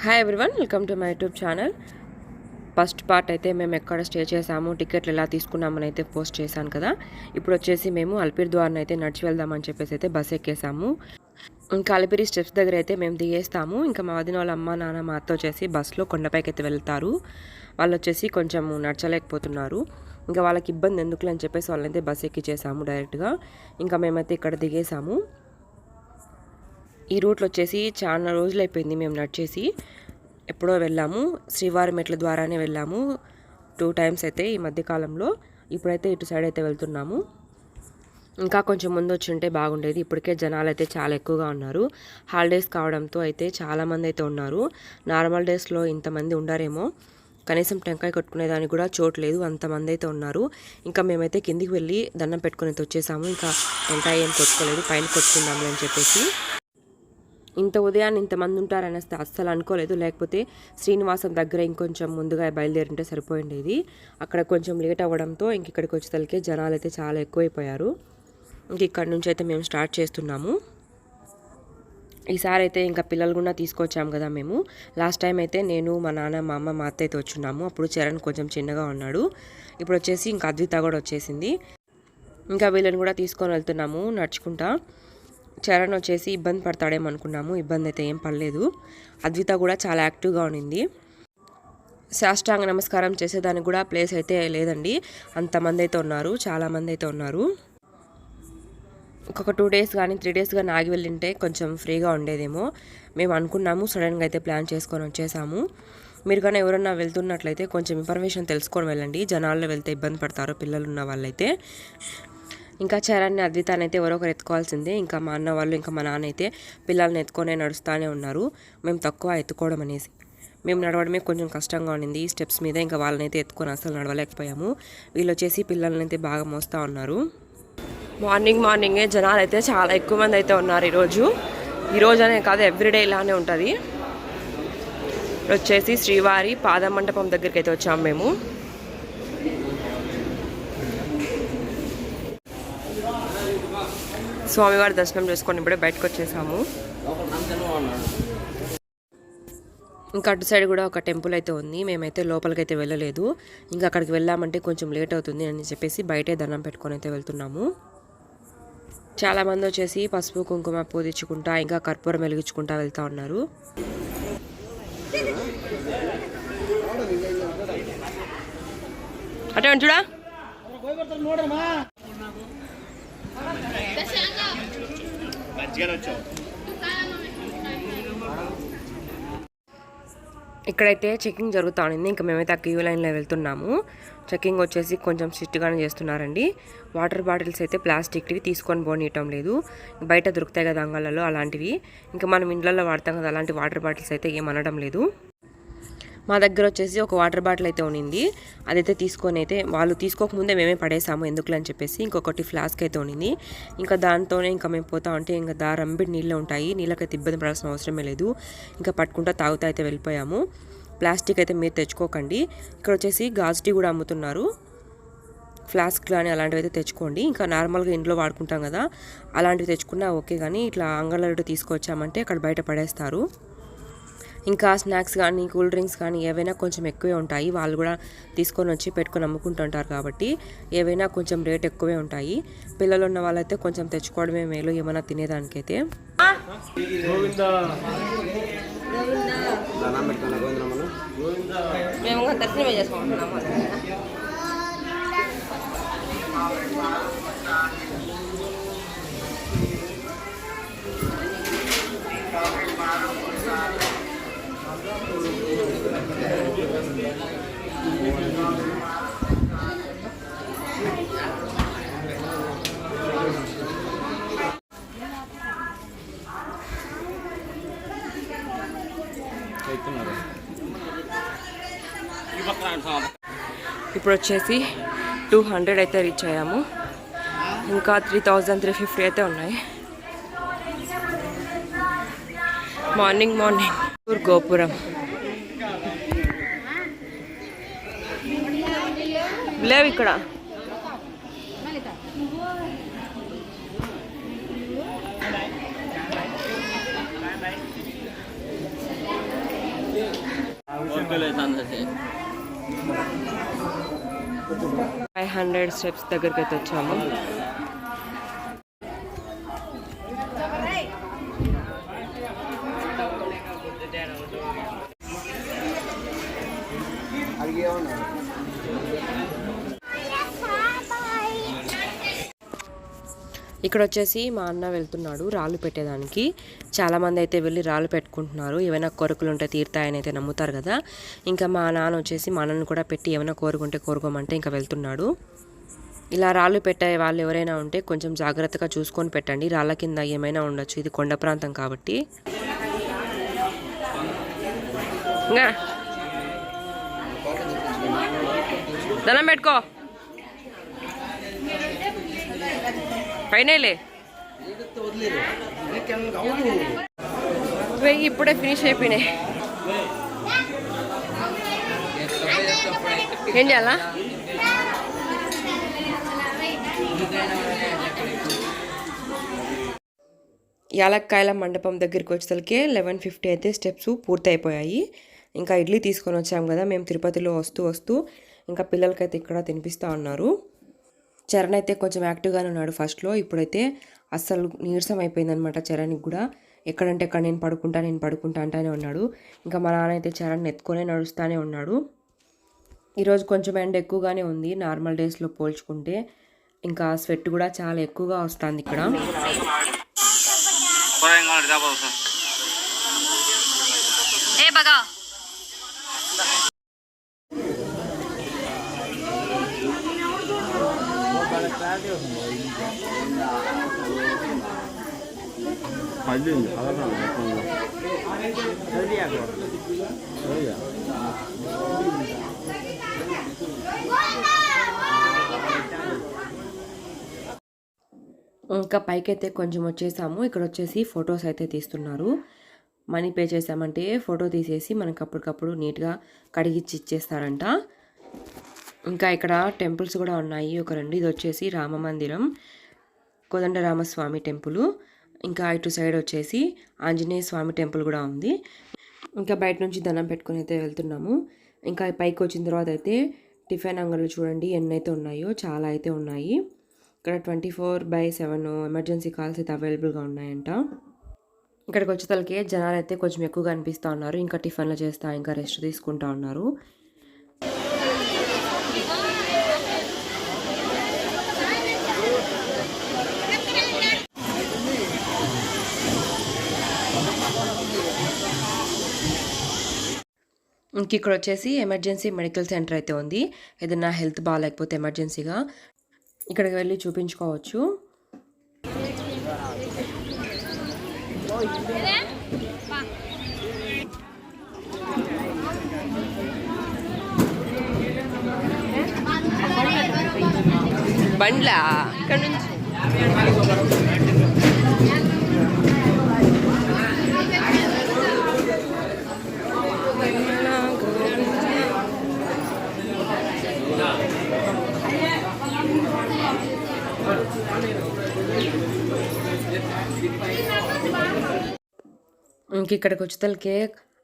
Hi everyone welcome to my YouTube channel first part అయితే మేము ఎక్కడ స్టే చేసాము టికెట్లు ఎలా తీసుకున్నామని అయితే పోస్ట్ చేశాను కదా. ఇప్పుడు వచ్చేసి మేము అల్పిరి ద్వారాన్ని అయితే నడిచి వెళ్దామని చెప్పేసి అయితే బస్ ఎక్కేసాము. ఇంకా అలిపిరి స్టెప్స్ దగ్గర అయితే మేము దిగేస్తాము. ఇంకా మా వదిన వాళ్ళ అమ్మ నాన్న మా అత్త వచ్చేసి బస్సులో కొండపైకి అయితే వెళ్తారు. వాళ్ళు వచ్చేసి కొంచెం నడచలేకపోతున్నారు. ఇంకా వాళ్ళకి ఇబ్బంది ఎందుకులే అని చెప్పేసి వాళ్ళైతే బస్ ఎక్కిచ్చేసాము డైరెక్ట్గా ఇంకా మేమైతే ఇక్కడ దిగేసాము. ఈ రూట్లో వచ్చేసి చాలా రోజులు అయిపోయింది మేము నడిచేసి. ఎప్పుడో వెళ్ళాము. శ్రీవారి మెట్ల ద్వారానే వెళ్ళాము. టూ టైమ్స్ అయితే ఈ మధ్యకాలంలో ఇప్పుడైతే ఇటు సైడ్ అయితే వెళ్తున్నాము. ఇంకా కొంచెం ముందు వచ్చి ఉంటే బాగుండేది. ఇప్పటికే జనాలు అయితే చాలా ఎక్కువగా ఉన్నారు. హాలిడేస్ కావడంతో అయితే చాలామంది అయితే ఉన్నారు. నార్మల్ డేస్లో ఇంతమంది ఉండారేమో. కనీసం టెంకాయ కొట్టుకునేదానికి కూడా చోటు లేదు. అంతమంది అయితే ఉన్నారు. ఇంకా మేమైతే కిందికి వెళ్ళి దండం పెట్టుకుని అయితే వచ్చేసాము. ఇంకా టెంకాయ ఏం కొట్టుకోలేదు. పైన కొట్టుకుందాము అని చెప్పేసి. ఇంత ఉదయాన్నే ఇంతమంది ఉంటారనేస్తే అస్సలు అనుకోలేదు. లేకపోతే శ్రీనివాసం దగ్గర ఇంకొంచెం ముందుగా బయలుదేరింటే సరిపోయిండేది. అక్కడ కొంచెం లేట్ అవ్వడంతో ఇంక ఇక్కడికి వచ్చేసరికి జనాలు అయితే చాలా ఎక్కువైపోయారు. ఇంక ఇక్కడ నుంచి అయితే మేము స్టార్ట్ చేస్తున్నాము. ఈసారి అయితే ఇంకా పిల్లలు కూడా తీసుకొచ్చాము కదా మేము. లాస్ట్ టైం అయితే నేను మా నాన్న మా అమ్మ మా అత్త అయితే వచ్చున్నాము అప్పుడు చరణ్ కొంచెం చిన్నగా ఉన్నాడు. ఇప్పుడు వచ్చేసి ఇంకా అద్విత కూడా వచ్చేసింది. ఇంకా వీళ్ళని కూడా తీసుకొని వెళ్తున్నాము నడుచుకుంటా. చరణ్ వచ్చేసి ఇబ్బంది పడతాడేమో అనుకున్నాము. ఇబ్బంది అయితే ఏం పడలేదు. అద్విత కూడా చాలా యాక్టివ్గా ఉండింది. శాస్త్రాంగ నమస్కారం చేసేదానికి కూడా ప్లేస్ అయితే లేదండి. అంతమంది అయితే ఉన్నారు. చాలామంది అయితే ఉన్నారు. ఒక టూ డేస్ కానీ త్రీ డేస్ కానీ ఆగి వెళ్ళింటే కొంచెం ఫ్రీగా ఉండేదేమో. మేము అనుకున్నాము సడన్గా అయితే ప్లాన్ చేసుకొని వచ్చేసాము. మీరు కానీ ఎవరన్నా వెళ్తున్నట్లయితే కొంచెం ఇన్ఫర్మేషన్ తెలుసుకొని వెళ్ళండి. జనాల్లో వెళ్తే ఇబ్బంది పడతారు పిల్లలు ఉన్న వాళ్ళైతే. ఇంకా చరణ్ని అద్వితాన్ని అయితే ఎవరో ఒకరు ఎత్తుకోవాల్సిందే. ఇంకా మా అన్న వాళ్ళు ఇంకా మా నాన్న అయితే పిల్లల్ని ఎత్తుకొనే నడుస్తూనే ఉన్నారు. మేము తక్కువ ఎత్తుకోవడం అనేసి. మేము నడవడమే కొంచెం కష్టంగా ఉండింది. ఈ స్టెప్స్ మీద ఇంకా వాళ్ళనైతే ఎత్తుకొని అసలు నడవలేకపోయాము. వీళ్ళు వచ్చేసి పిల్లల్ని అయితే బాగా మోస్తూ ఉన్నారు. మార్నింగ్ మార్నింగే జనాలు అయితే చాలా ఎక్కువ మంది అయితే ఉన్నారు ఈరోజు. ఈరోజు అనే కాదు ఎవ్రీడే ఇలానే ఉంటుంది. వచ్చేసి శ్రీవారి పాదమండపం దగ్గరికి అయితే వచ్చాము మేము. స్వామివారి దర్శనం చేసుకొని ఇప్పుడే బయటకు వచ్చేసాము. ఇంకా అటు సైడ్ కూడా ఒక టెంపుల్ అయితే ఉంది. మేమైతే లోపలికి అయితే వెళ్ళలేదు. ఇంకా అక్కడికి వెళ్ళామంటే కొంచెం లేట్ అవుతుంది అని చెప్పేసి బయటే దండం పెట్టుకొని అయితే వెళ్తున్నాము. చాలా మంది వచ్చేసి పసుపు కుంకుమ పూజించుకుంటా ఇంకా కర్పూరం వెలిగించుకుంటా వెళ్తూ ఉన్నారు. అటే చూడా? ఇక్కడైతే చెకింగ్ జరుగుతూ ఉంది ఇంకా మేమైతే ఆ క్యూ లైన్లో వెళ్తున్నాము. చెకింగ్ వచ్చేసి కొంచెం స్ట్రిక్ట్గానే చేస్తున్నారండి. వాటర్ బాటిల్స్ అయితే ప్లాస్టిక్వి తీసుకొని పోనీయటం లేదు. బయట దొరుకుతాయి కదా అంగళ్ళలో అలాంటివి. ఇంకా మనం ఇండ్లలో వాడతాం కదా అలాంటి వాటర్ బాటిల్స్ అయితే ఏం అనడం లేదు. మా దగ్గర వచ్చేసి ఒక వాటర్ బాటిల్ అయితే ఉన్నింది అదైతే తీసుకొని అయితే వాళ్ళు తీసుకోకముందే మేమే పడేసాము ఎందుకులే అని చెప్పేసి ఇంకొకటి ఫ్లాస్క్ అయితే ఉన్నింది ఇంకా దాంతోనే ఇంకా మేము పోతా ఉంటే ఇంకా దారంబిడి నీళ్ళు ఉంటాయి. నీళ్ళకైతే ఇబ్బంది పడాల్సిన అవసరమే లేదు. ఇంకా పట్టుకుంటా తాగుతా అయితే వెళ్ళిపోయాము. ప్లాస్టిక్ అయితే మీరు తెచ్చుకోకండి. ఇక్కడ వచ్చేసి గాజు టీ కూడా అమ్ముతున్నారు. ఫ్లాస్క్ కానీ అలాంటివి అయితే తెచ్చుకోండి. ఇంకా నార్మల్గా ఇంట్లో వాడుకుంటాం కదా అలాంటివి తెచ్చుకున్నా ఓకే కానీ ఇట్లా అంగళ్ళ తీసుకొచ్చామంటే అక్కడ బయట పడేస్తారు. ఇంకా స్నాక్స్ కానీ కూల్ డ్రింక్స్ కానీ ఏవైనా కొంచెం ఎక్కువే ఉంటాయి. వాళ్ళు కూడా తీసుకొని వచ్చి పెట్టుకొని అమ్ముకుంటుంటారు కాబట్టి ఏవైనా కొంచెం రేట్ ఎక్కువే ఉంటాయి. పిల్లలు ఉన్న వాళ్ళైతే కొంచెం తెచ్చుకోవడమే మేలు ఏమైనా తినేదానికైతే. మేము దర్శనమే చేసుకుంటున్నాము ఇప్పుడు వచ్చేసి టూ హండ్రెడ్ అయితే రీచ్ అయ్యాము. ఇంకా త్రీ థౌజండ్ త్రీ ఫిఫ్టీ అయితే ఉన్నాయి. మార్నింగ్ మార్నింగ్ గోపురం. లేవు ఇక్కడ. ఫైవ్ హండ్రెడ్ స్టెప్స్ దగ్గరికి అయితే వచ్చాము. ఇక్కడ వచ్చేసి మా అన్న వెళ్తున్నాడు రాళ్ళు పెట్టేదానికి. చాలామంది అయితే వెళ్ళి రాళ్ళు పెట్టుకుంటున్నారు. ఏమైనా కోరికలు ఉంటే తీరుతాయని అయితే నమ్ముతారు కదా. ఇంకా మా నాన్న వచ్చేసి మా అన్నను కూడా పెట్టి ఏమైనా కోరుకుంటే కోరుకోమంటే ఇంకా వెళ్తున్నాడు. ఇలా రాళ్ళు పెట్టే వాళ్ళు ఎవరైనా ఉంటే కొంచెం జాగ్రత్తగా చూసుకొని పెట్టండి. రాళ్ళ కింద ఏమైనా ఉండొచ్చు. ఇది కొండ ప్రాంతం కాబట్టి. దండం పెట్టుకో. ఫైనలే. వెయ్యి ఇప్పుడే ఫినిష్ అయిపోయినాయి. ఏం చేయాలా? యాలక్కాయల మండపం దగ్గరికి వచ్చేసరికి లెవెన్ ఫిఫ్టీ అయితే స్టెప్స్ పూర్తయిపోయాయి. ఇంకా ఇడ్లీ తీసుకొని వచ్చాము కదా మేము తిరుపతిలో వస్తూ వస్తూ ఇంకా పిల్లలకైతే ఇక్కడ తినిపిస్తూ ఉన్నారు. చరణ్ అయితే కొంచెం యాక్టివ్గానే ఉన్నాడు ఫస్ట్లో. ఇప్పుడైతే అస్సలు నీరసం అయిపోయిందనమాట చరణ్కి కూడా. ఎక్కడంటే ఎక్కడ నేను పడుకుంటా నేను పడుకుంటా అంటానే ఉన్నాడు. ఇంకా మా నాన్న అయితే చరణ్ ఎత్తుకొనే నడుస్తూనే ఉన్నాడు. ఈరోజు కొంచెం ఎండ ఎక్కువగానే ఉంది. నార్మల్ డేస్లో పోల్చుకుంటే ఇంకా స్వెట్ కూడా చాలా ఎక్కువగా వస్తుంది ఇక్కడ. ఏ బగా పడింది ఇంకా పైకైతే కొంచెం వచ్చేసాము. ఇక్కడ వచ్చేసి ఫొటోస్ అయితే తీస్తున్నారు. మనీ పే చేసామంటే ఫోటో తీసేసి మనకు అప్పటికప్పుడు నీట్గా కడిగిచ్చి ఇచ్చేస్తారంట. ఇంకా ఇక్కడ టెంపుల్స్ కూడా ఉన్నాయి. ఒక రెండు ఇది వచ్చేసి రామ మందిరం కోదండరామస్వామి టెంపుల్ ఇంకా ఇటు సైడ్ వచ్చేసి ఆంజనేయ స్వామి టెంపుల్ కూడా ఉంది. ఇంకా బయట నుంచి దండం పెట్టుకుని అయితే వెళ్తున్నాము. ఇంకా పైకి వచ్చిన తర్వాత అయితే టిఫిన్ అంగళ్ళు చూడండి ఎన్ని అయితే ఉన్నాయో చాలా అయితే ఉన్నాయి. ఇక్కడ twenty four by seven emergency calls అయితే అవైలబుల్గా ఉన్నాయంట. ఇక్కడికి వచ్చేతలకే జనాలు అయితే కొంచెం ఎక్కువగా అనిపిస్తూ ఉన్నారు. ఇంకా టిఫిన్లు చేస్తా ఇంకా రెస్ట్ తీసుకుంటా ఉన్నారు. ఇంక ఇక్కడ వచ్చేసి ఎమర్జెన్సీ మెడికల్ సెంటర్ అయితే ఉంది. ఏదైనా హెల్త్ బాగాలేకపోతే ఎమర్జెన్సీగా ఇక్కడికి వెళ్ళి చూపించుకోవచ్చు. బండ్లా? ఇక్కడ నుంచి. ఇంక ఇక్కడికి వచ్చేతలకే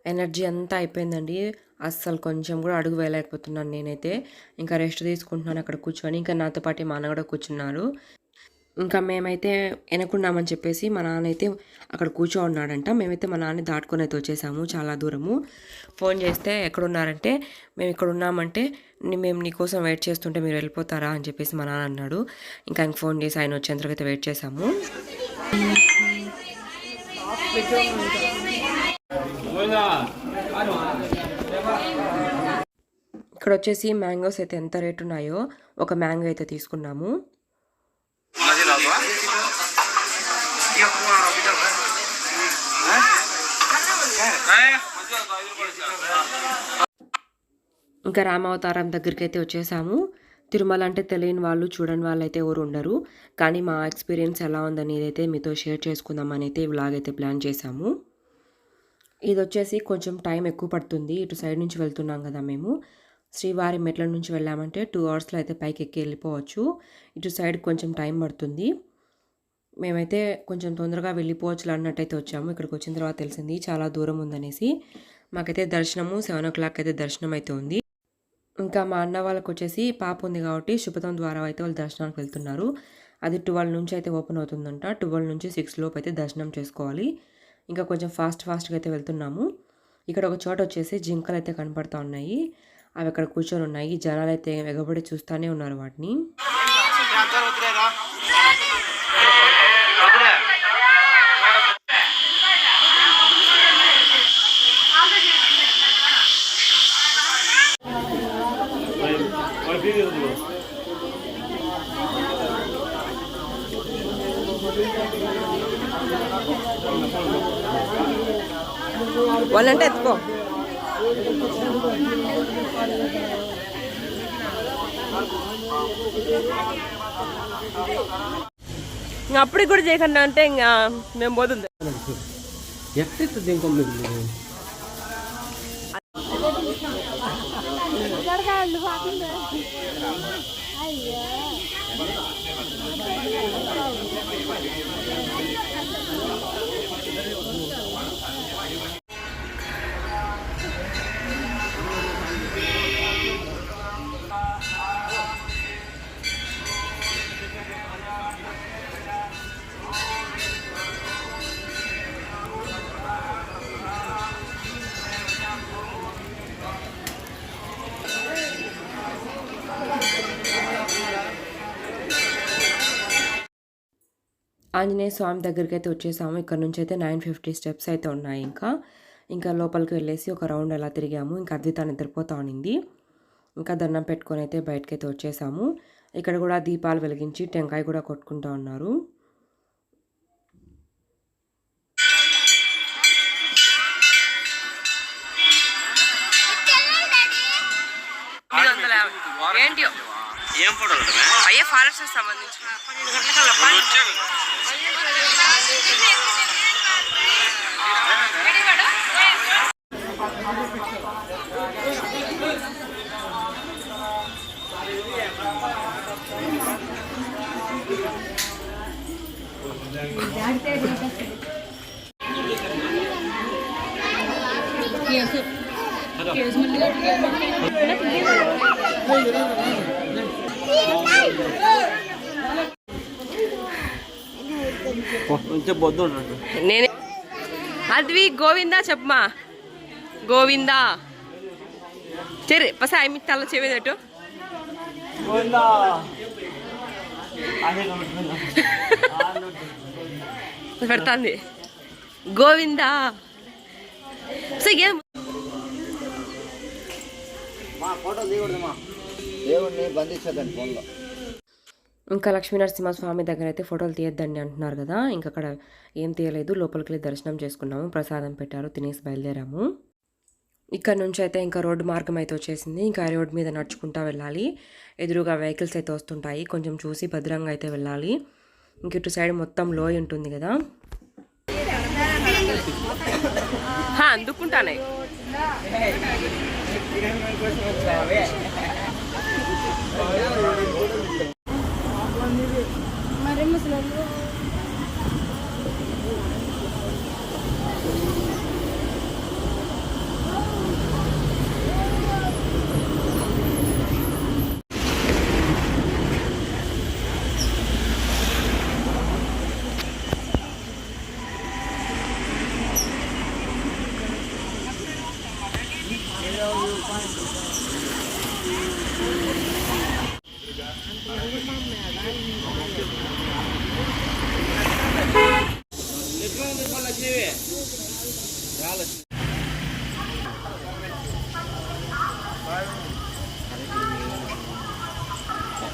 ఎనర్జీ అంతా అయిపోయిందండి. అస్సలు కొంచెం కూడా అడుగు వేయలేకపోతున్నాను నేనైతే. ఇంకా రెస్ట్ తీసుకుంటున్నాను అక్కడ కూర్చొని. ఇంకా నాతో పాటు మా అన్న కూడా కూర్చున్నారు. ఇంకా మేమైతే వెనకున్నామని చెప్పేసి మా నాన్న అయితే అక్కడ కూర్చో ఉన్నాడంట మేమైతే మా నాన్న దాటుకొని అయితే వచ్చేసాము చాలా దూరము. ఫోన్ చేస్తే ఎక్కడున్నారంటే మేము ఇక్కడ ఉన్నామంటే మేము నీకోసం వెయిట్ చేస్తుంటే మీరు వెళ్ళిపోతారా? అని చెప్పేసి మా నాన్న అన్నాడు. ఇంకా ఆయన ఫోన్ చేసి ఆయన వచ్చేంతవరకు అయితే వెయిట్ చేసాము. ఇక్కడ వచ్చేసి మ్యాంగోస్ అయితే ఎంత రేట్ ఉన్నాయో ఒక మ్యాంగో అయితే తీసుకున్నాము. ఇంకా రామావతారం దగ్గరికి అయితే వచ్చేసాము. తిరుమల అంటే తెలియని వాళ్ళు చూడని వాళ్ళు అయితే ఎవరు ఉండరు. కానీ మా ఎక్స్పీరియన్స్ ఎలా ఉందనేది అయితే మీతో షేర్ చేసుకుందామని అయితే ఇలాగైతే అయితే ప్లాన్ చేశాము ఇది వచ్చేసి కొంచెం టైం ఎక్కువ పడుతుంది. ఇటు సైడ్ నుంచి వెళ్తున్నాం కదా మేము. శ్రీవారి మెట్ల నుంచి వెళ్ళామంటే టూ అవర్స్లో అయితే పైకి ఎక్కి వెళ్ళిపోవచ్చు. ఇటు సైడ్ కొంచెం టైం పడుతుంది. మేమైతే కొంచెం తొందరగా వెళ్ళిపోవచ్చు అన్నట్టయితే వచ్చాము. ఇక్కడికి వచ్చిన తర్వాత తెలిసింది చాలా దూరం ఉందనేసి. మాకైతే దర్శనము సెవెన్ ఓ క్లాక్ అయితే దర్శనం అయితే ఉంది. ఇంకా మా అన్న వాళ్ళకి వచ్చేసి పాప ఉంది కాబట్టి శుభతం ద్వారా అయితే వాళ్ళు దర్శనానికి వెళ్తున్నారు. అది ట్వెల్వ్ నుంచి అయితే ఓపెన్ అవుతుందంట. ట్వెల్వ్ నుంచి సిక్స్ లోపు అయితే దర్శనం చేసుకోవాలి. ఇంకా కొంచెం ఫాస్ట్ ఫాస్ట్గా అయితే వెళ్తున్నాము. ఇక్కడ ఒక చోట వచ్చేసి జింకలు అయితే కనపడతా ఉన్నాయి. అవి అక్కడ కూర్చొని ఉన్నాయి. జనాలు అయితే ఎగబడి చూస్తూనే ఉన్నారు వాటిని వాళ్ళంటే ఎత్తుకో ఇంకా అప్పుడు కూడా చేయకుండా అంటే ఇంకా మేము పోతుంది. ఎట్ట ఆంజనేయ స్వామి దగ్గరికి అయితే వచ్చేసాము. ఇక్కడ నుంచి అయితే నైన్ ఫిఫ్టీ స్టెప్స్ అయితే ఉన్నాయి ఇంకా. ఇంకా లోపలికి వెళ్ళేసి ఒక రౌండ్ అలా తిరిగాము. ఇంకా అద్విత నిద్రపోతా ఉన్నింది ఇంకా దండం పెట్టుకొని అయితే బయటకైతే వచ్చేసాము. ఇక్కడ కూడా దీపాలు వెలిగించి టెంకాయ కూడా కొట్టుకుంటా ఉన్నారు. అయ్యే ఫారెస్ట్ సంబంధించి కొంచెం పొద్దు ఉన్నట్టు నేనే అద్వి గోవిందా చెప్పమా? గోవిందా. చెరి పస ఆమె తల చెవేదట్టు పెడతాంది. గోవిందా. సో ఏం? దేవుణ్ణి బంధించదండి ఫోన్లో. ఇంకా లక్ష్మీ నరసింహస్వామి దగ్గర అయితే ఫోటోలు తీయద్దండి అంటున్నారు కదా. ఇంకా అక్కడ ఏం తీయలేదు. లోపలికి వెళ్ళి దర్శనం చేసుకున్నాము. ప్రసాదం పెట్టారు. తినేసి బయలుదేరాము. ఇక్కడ నుంచి అయితే ఇంకా రోడ్డు మార్గం అయితే వచ్చేసింది. ఇంకా ఆ రోడ్డు మీద నడుచుకుంటా వెళ్ళాలి. ఎదురుగా వెహికల్స్ అయితే వస్తుంటాయి. కొంచెం చూసి భద్రంగా అయితే వెళ్ళాలి. ఇంక ఇటు సైడ్ మొత్తం లోయ ఉంటుంది కదా. Hello.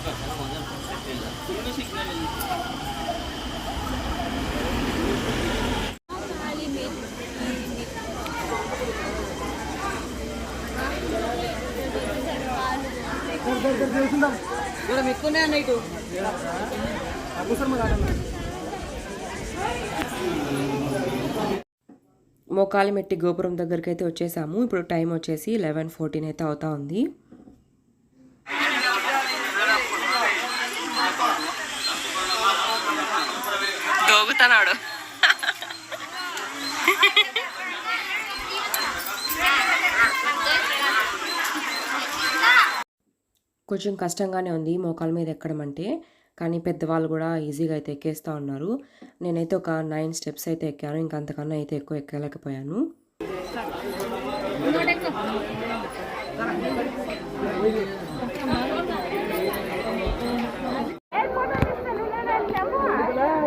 హా, అందుకుంటానే మోకాలి గోపురం దగ్గరికి అయితే వచ్చేసాము. ఇప్పుడు టైం వచ్చేసి లెవెన్ ఫోర్టీన్ అయితే అవుతా ఉంది. కొంచెం కష్టంగానే ఉంది మోకాల మీద ఎక్కడం అంటే. కానీ పెద్దవాళ్ళు కూడా ఈజీగా అయితే ఎక్కేస్తూ ఉన్నారు. నేనైతే ఒక నైన్ స్టెప్స్ అయితే ఎక్కాను. ఇంకా అంతకన్నా అయితే ఎక్కువ ఎక్కలేకపోయాను.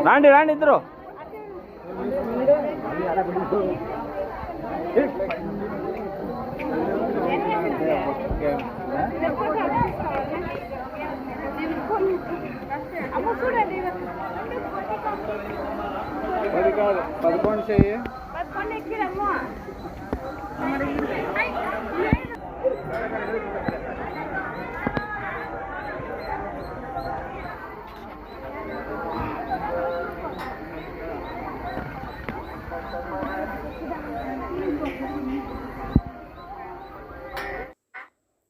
రాండి రాండి ఇద్దరు. పది కాదు పదకొండు చెయ్యి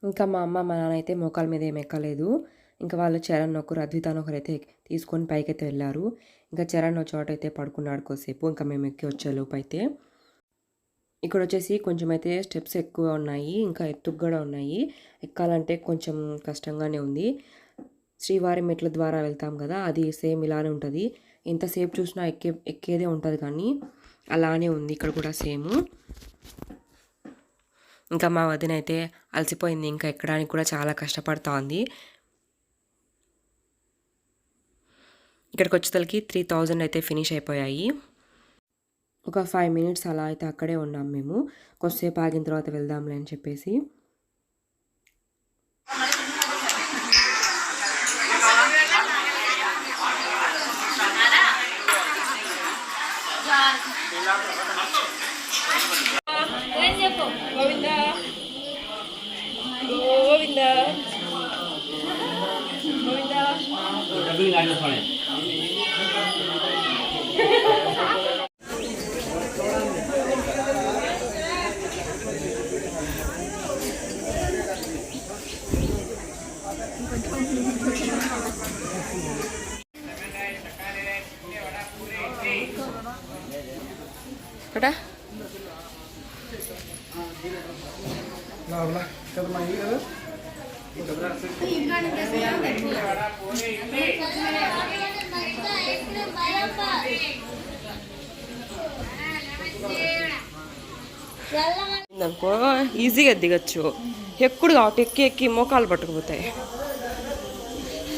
ఇంకా మా అమ్మ మా నాన్న అయితే మోకాల మీద ఏం ఎక్కలేదు. ఇంకా వాళ్ళు చరణ్ ఒకరు అద్వితాన్ ఒకరు అయితే తీసుకొని పైకైతే వెళ్ళారు. ఇంకా చరణ్ ఒక చోట అయితే పడుకున్నాడు కొద్దిసేపు. ఇంకా మేము ఎక్కి వచ్చేలోపు అయితే ఇక్కడ వచ్చేసి కొంచెం అయితే స్టెప్స్ ఎక్కువ ఉన్నాయి. ఇంకా ఎత్తుకు కూడా ఉన్నాయి. ఎక్కాలంటే కొంచెం కష్టంగానే ఉంది. శ్రీవారి మెట్ల ద్వారా వెళ్తాం కదా అది సేమ్ ఇలానే ఉంటుంది. ఎంతసేపు చూసినా ఎక్కే ఎక్కేదే ఉంటుంది కానీ అలానే ఉంది ఇక్కడ కూడా సేమ్. ఇంకా మా వదిన అయితే అలసిపోయింది. ఇంకా ఎక్కడానికి కూడా చాలా కష్టపడుతోంది ఉంది ఇక్కడికి వచ్చేసరికి త్రీ థౌజండ్ అయితే ఫినిష్ అయిపోయాయి. ఒక ఫైవ్ మినిట్స్ అలా అయితే అక్కడే ఉన్నాం మేము. కొద్దిసేపు ఆగిన తర్వాత వెళ్దాంలే అని చెప్పేసి. ఇక్కడ అనుకో ఈజీగా దిగచ్చు. ఎక్కుడు కాబట్టి ఎక్కి ఎక్కి మోకాలు పట్టుకుపోతాయి.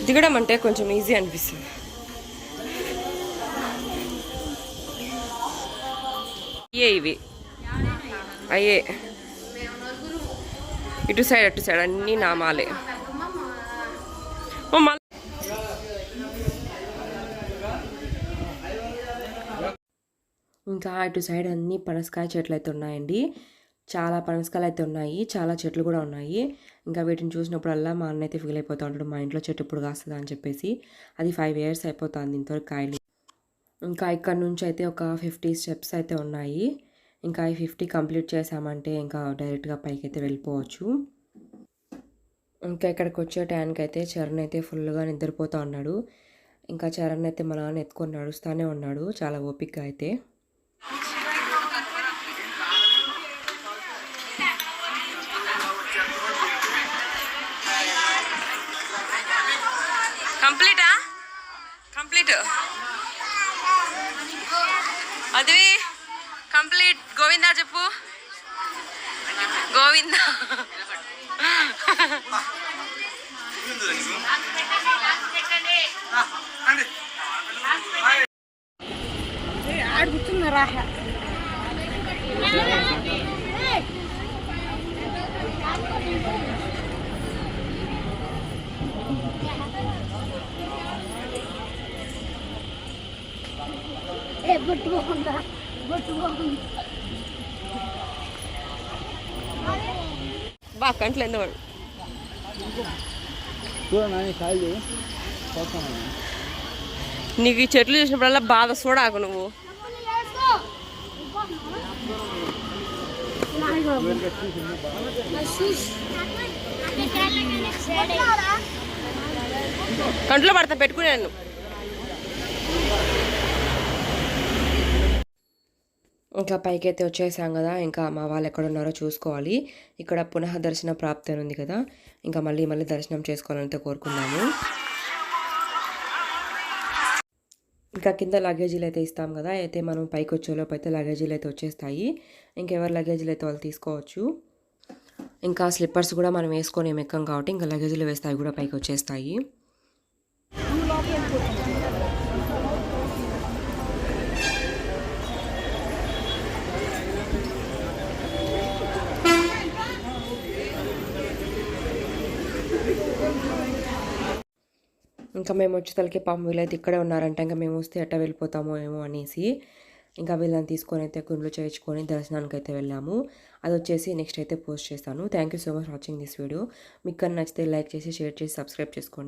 దిగడం అంటే కొంచెం ఈజీ అనిపిస్తుంది. అయ్యే ఇవి. అయ్యే. ఇటు సైడ్ అటు సైడ్ అన్నీ నామాలే. ఓ మళ్ళీ ఇంకా అటు సైడ్ అన్ని పనసకాయ చెట్లు అయితే ఉన్నాయండి. చాలా పనసకాయలు అయితే ఉన్నాయి. చాలా చెట్లు కూడా ఉన్నాయి. ఇంకా వీటిని చూసినప్పుడల్లా మా అన్న అయితే ఫీల్ అయిపోతూ ఉంటాడు. మా ఇంట్లో చెట్టు ఇప్పుడు కాస్తుందా అని చెప్పేసి. అది ఫైవ్ ఇయర్స్ అయిపోతుంది ఇంతవరకు కాయలు. ఇంకా ఇక్కడ నుంచి అయితే ఒక ఫిఫ్టీ స్టెప్స్ అయితే ఉన్నాయి. ఇంకా ఈ ఫిఫ్టీ కంప్లీట్ చేసామంటే ఇంకా డైరెక్ట్గా పైకి అయితే వెళ్ళిపోవచ్చు. ఇంకా ఇక్కడికి వచ్చే టైంకి అయితే చరణ్ అయితే ఫుల్గా నిద్రపోతూ ఉన్నాడు. ఇంకా చరణ్ అయితే మా నాన్న ఎత్తుకొని నడుస్తూనే ఉన్నాడు. చాలా ఓపిక్గా అయితే. కంప్లీటా? కంప్లీట్. అది కంప్లీట్. గోవిందా చెప్పు. గోవిందా. బా కంట్లో నీకు ఈ చెట్లు చూసినప్పుడల్లా బాధ చూడాకు నువ్వు. కంట్లో పడతా పెట్టుకున్నాను ఇంకా పైకి అయితే వచ్చేసాం కదా ఇంకా మా వాళ్ళు ఎక్కడ ఉన్నారో చూసుకోవాలి. ఇక్కడ పునః దర్శన ప్రాప్తి అని ఉంది కదా ఇంకా మళ్ళీ మళ్ళీ దర్శనం చేసుకోవాలని కోరుకున్నాము ఇంకా కింద లగేజీలు అయితే ఇస్తాం కదా అయితే మనం పైకి వచ్చేలోపు అయితే లగేజీలు అయితే వచ్చేస్తాయి. ఇంకెవరి లగేజీలు అయితే వాళ్ళు తీసుకోవచ్చు. ఇంకా స్లిప్పర్స్ కూడా మనం వేసుకొని ఏం ఎక్కం కాబట్టి ఇంకా లగేజీలు వేస్తాయి కూడా పైకి వచ్చేస్తాయి ఇంకా మేము వచ్చి తలకి పాము వీళ్ళైతే ఇక్కడే ఉన్నారంట ఇంకా మేము వస్తే ఎట్ట వెళ్ళిపోతామో ఏమో అనేసి ఇంకా వీళ్ళని తీసుకొని అయితే గుండ్లు చేయించుకొని దర్శనానికి అయితే వెళ్ళాము. అది వచ్చేసి నెక్స్ట్ అయితే పోస్ట్ చేస్తాను. Thank you so much watching this video మీకు నచ్చితే లైక్ చేసి షేర్ చేసి సబ్స్క్రైబ్ చేసుకోండి.